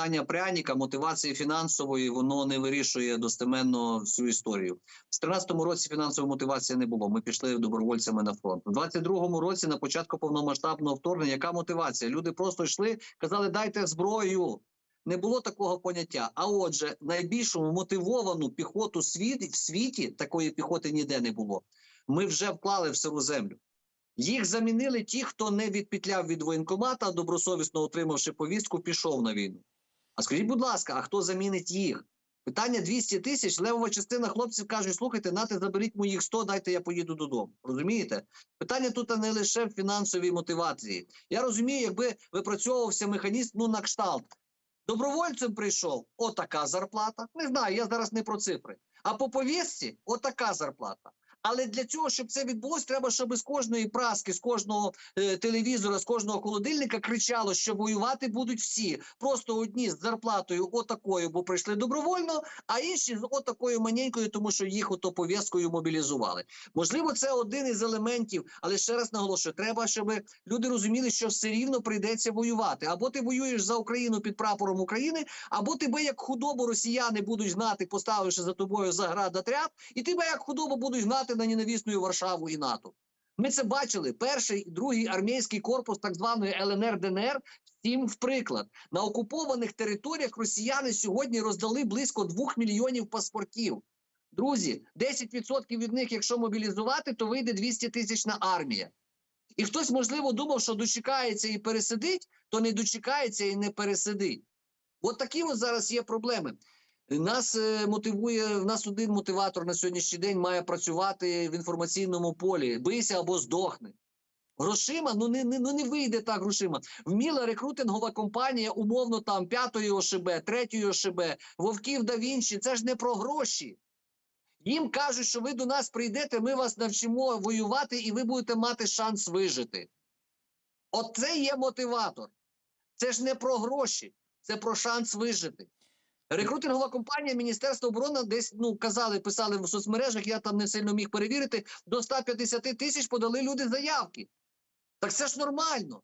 питання пряніка, мотивації фінансової, воно не вирішує достеменно всю історію. В 13-му році фінансової мотивації не було. Ми пішли добровольцями на фронт. У 22-му році, на початку повномасштабного вторгнення, яка мотивація? Люди просто йшли, казали, дайте зброю. Не було такого поняття. А отже, найбільшу мотивовану піхоту світ, в світі такої піхоти ніде не було. Ми вже вклали в сиру землю. Їх замінили ті, хто не відпетляв від воєнкомата, добросовісно отримавши повістку, пішов на війну. А скажіть, будь ласка, а хто замінить їх? Питання 200 тисяч. Левова частина хлопців кажуть: слухайте, нате, заберіть моїх 100, дайте я поїду додому. Розумієте? Питання тут не лише в фінансовій мотивації. Я розумію, якби випрацьовувався механізм ну на кшталт. Добровольцем прийшов отака зарплата. Не знаю, я зараз не про цифри. А по повістці отака зарплата. Але для цього, щоб це відбулося, треба, щоб з кожної праски, з кожного е, телевізора, з кожного холодильника кричало, що воювати будуть всі. Просто одні з зарплатою отакою, бо прийшли добровольно, а інші з отакою маненькою, тому що їх ото пов'язкою мобілізували. Можливо, це один із елементів, але ще раз наголошую: треба, щоб люди розуміли, що все рівно прийдеться воювати. Або ти воюєш за Україну під прапором України, або тебе як худобу росіяни будуть гнати, поставивши за тобою заградотряд, і тебе як худобу будуть гнати на ненавісну Варшаву і НАТО. Ми це бачили. Перший, другий армійський корпус так званої ЛНР ДНР. Всім в приклад на окупованих територіях росіяни сьогодні роздали близько 2 мільйонів паспортів. Друзі, 10% від них, якщо мобілізувати, то вийде 200 тисячна армія. І хтось, можливо, думав, що дочекається і пересидить, то не дочекається і не пересидить. От такі от зараз є проблеми. Нас е, мотивує, в нас один мотиватор на сьогоднішній день має працювати в інформаційному полі. Бийся або здохни. Грошима, ну не, не, ну не вийде так грошима. Вміла рекрутингова компанія, умовно там п'ятої ОШБ, третьої ОШБ, Вовків да Вінчі. Це ж не про гроші. Їм кажуть, що ви до нас прийдете, ми вас навчимо воювати, і ви будете мати шанс вижити. От це є мотиватор. Це ж не про гроші, це про шанс вижити. Рекрутингова компанія Міністерства оборони десь ну казали, писали в соцмережах. Я там не сильно міг перевірити. До 150 тисяч подали люди заявки. Так це ж нормально.